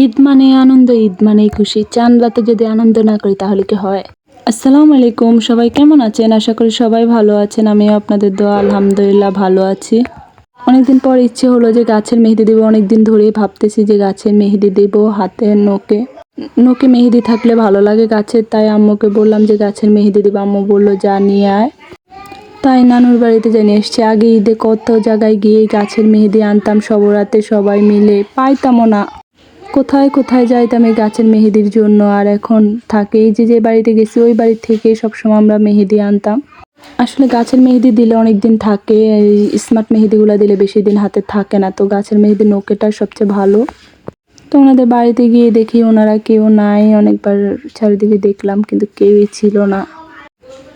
ঈদ মানে আনন্দ, ঈদ মানে খুশি। চান রাতে যদি আনন্দ না করি, তাহলে কি হয়? আসসালামু আলাইকুম, সবাই কেমন আছেন? আশা করি সবাই ভালো আছেন। আমিও আপনাদের দোয়া, আলহামদুলিল্লাহ ভালো আছি। অনেকদিন পর ইচ্ছে হলো যে গাছের মেহেদি দেবো। অনেকদিন ধরেই ভাবতেছি যে গাছের মেহেদি দেব হাতে নোকে নোকে মেহেদি থাকলে ভালো লাগে গাছের তাই আম্মুকে বললাম যে গাছের মেহেদি দেবো। আম্মু বলল, যা নিয়ে আয়। তাই নানুর বাড়িতে জানিয়ে এসছি। আগে ঈদে কত জায়গায় গিয়ে গাছের মেহেদি আনতাম। সবরাতে সবাই মিলে পাইতামও না। কোথায় কোথায় যাইতাম এই গাছের মেহেদির জন্য? আর এখন থাকে, এই যে যে বাড়িতে গেছি, ওই বাড়ি থেকে সবসময় আমরা মেহেদি আনতাম। আসলে গাছের মেহেদি দিলে অনেক দিন থাকে, এই স্মার্ট মেহেদিগুলো দিলে বেশি দিন হাতে থাকে না। তো গাছের মেহেদি নোকেটা সবচেয়ে ভালো। তো ওনাদের বাড়িতে গিয়ে দেখি ওনারা কেউ নাই, অনেকবার চারিদিকে দেখলাম, কিন্তু কেউই ছিল না।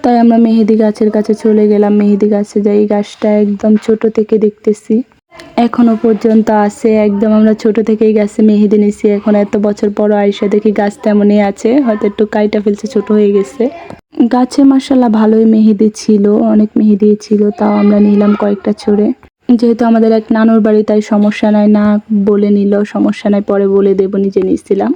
তাই আমরা মেহেদি গাছের কাছে চলে গেলাম, মেহেদি গাছে যাই, গাছটা একদম ছোট থেকে দেখতেছি। এখনও পর্যন্ত আছে, একদম আমরা ছোট থেকেই গাছে, মেহেদি নিছি, এখন এত বছর পর আইসা দেখি গাছ তেমনই আছে, হয়তো একটু কাইটা ফেলছে, ছোট হয়ে গেছে। গাছে মার্শাল্লাহ ভালোই মেহেদি ছিল, অনেক মেহেদি ছিল, তাও আমরা নিলাম কয়েকটা ছড়ে। যেহেতু আমাদের এক নানুর বাড়ি, তাই সমস্যা নাই, না বলে নিল, সমস্যা নাই, পরে বলে দেবো, নিজে নিয়েছিলাম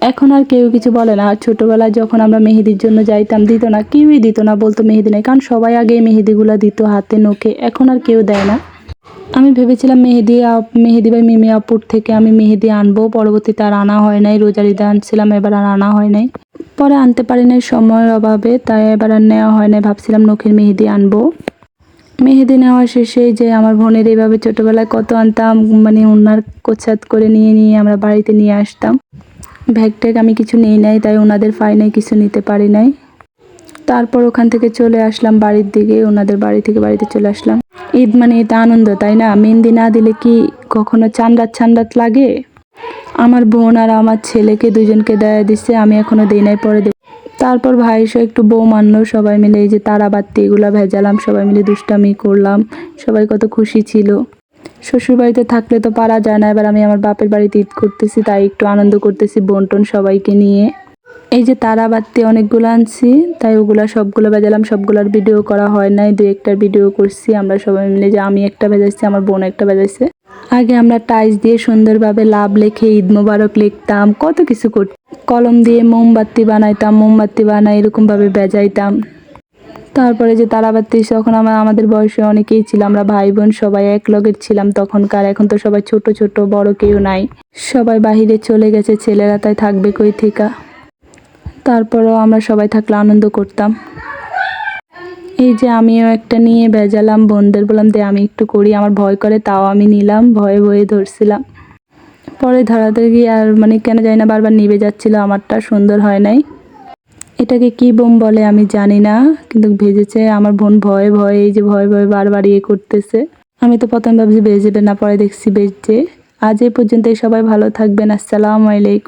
এখন আর কেউ কিছু বলে না, আর ছোটোবেলায় যখন আমরা মেহেদির জন্য যাইতাম, দিত না, কেউই দিত না, বলতো মেহেদি নেই, কারণ সবাই আগে মেহেদিগুলো দিত হাতে নোকে এখন আর কেউ দেয় না। আমি ভেবেছিলাম মেহেদি মেহেদি ভাই মিমি আপুর থেকে আমি মেহেদি আনব। পরবর্তীতে আর আনা হয় নাই। রোজার ঈদে আনছিলাম, এবার আর আনা হয় নাই। পরে আনতে পারি নাই সময়ের অভাবে, তাই এবার আর নেওয়া হয় নাই। ভাবছিলাম নখের মেহেদি আনব। মেহেদি নেওয়া শেষে যে আমার বোনের এইভাবে ছোটোবেলায় কত আনতাম মানে ওনার কোচাত করে নিয়ে নিয়ে আমরা বাড়িতে নিয়ে আসতাম। ব্যাগ ট্যাগ আমি কিছু নিই নাই, তাই ওনাদের ফাইনে কিছু নিতে পারি নাই। তারপর ওখান থেকে চলে আসলাম বাড়ির দিকে, ওনাদের বাড়ি থেকে বাড়িতে চলে আসলাম। ঈদ মানে এটা আনন্দ, তাই না? মেহেন্দি না দিলে কি কখনো চান্দাত চান্দাত লাগে? আমার বোন আর আমার ছেলেকে দুজনকে দেয়া দিচ্ছে আমি এখনও দিই নাই, পরে দেব। তারপর ভাই এসে একটু বউ মানলো সবাই মিলে এই যে তারা তারাবাতি এগুলো ভেজালাম, সবাই মিলে দুষ্টামি করলাম, সবাই কত খুশি ছিল। শ্বশুর বাড়িতে থাকলে তো পারা যায় না, এবার আমি আমার বাপের বাড়িতে ঈদ করতেছি, তাই একটু আনন্দ করতেছি বোন টোন সবাইকে নিয়ে। এই যে তারাবাতি অনেকগুলো আনছি, তাই ওগুলা সবগুলো বেজালাম সবগুলোর ভিডিও করা হয় নাই দু একটা ভিডিও করছি, আমরা সবাই মিলে যে আমি একটা বেজাইছি আমার বোন একটা বেজাইছে আগে আমরা টাইস দিয়ে সুন্দরভাবে লাভ লেখে ঈদ মোবারক লিখতাম, কত কিছু কর, কলম দিয়ে মোমবাতি বানাইতাম, মোমবাতি বানাই এরকমভাবে বেজাইতাম তারপরে যে তারাবাতি তখন আমরা আমাদের বয়সে অনেকেই ছিল, আমরা ভাই বোন সবাই এক লগের ছিলাম তখনকার, এখন তো সবাই ছোট ছোট, বড় কেউ নাই। সবাই বাহিরে চলে গেছে, ছেলেরা তাই থাকবে কই থেকে? তারপরেও আমরা সবাই থাকলে আনন্দ করতাম। এই যে আমিও একটা নিয়ে ভেজালাম, বোনদের বললাম, দে, আমি একটু করি। আমার ভয় করে, তাও আমি নিলাম, ভয়ে ভয়ে ধরছিলাম। পরে ধরাতে গিয়ে আর মানে কেন জানি না, বারবার নিভে যাচ্ছিল, আমারটা সুন্দর হয় নাই। এটাকে কি বোম বলে আমি জানি না, কিন্তু ভেজেছে। আমার বোন ভয়ে ভয়ে, এই যে ভয়ে ভয়ে বারবার ইয়ে করতেছে। আমি তো প্রথম ভাবছি বেজেবে না, পরে দেখছি বেজছে আজ এই পর্যন্তই, সবাই ভালো থাকবেন, আসসালামু আলাইকুম।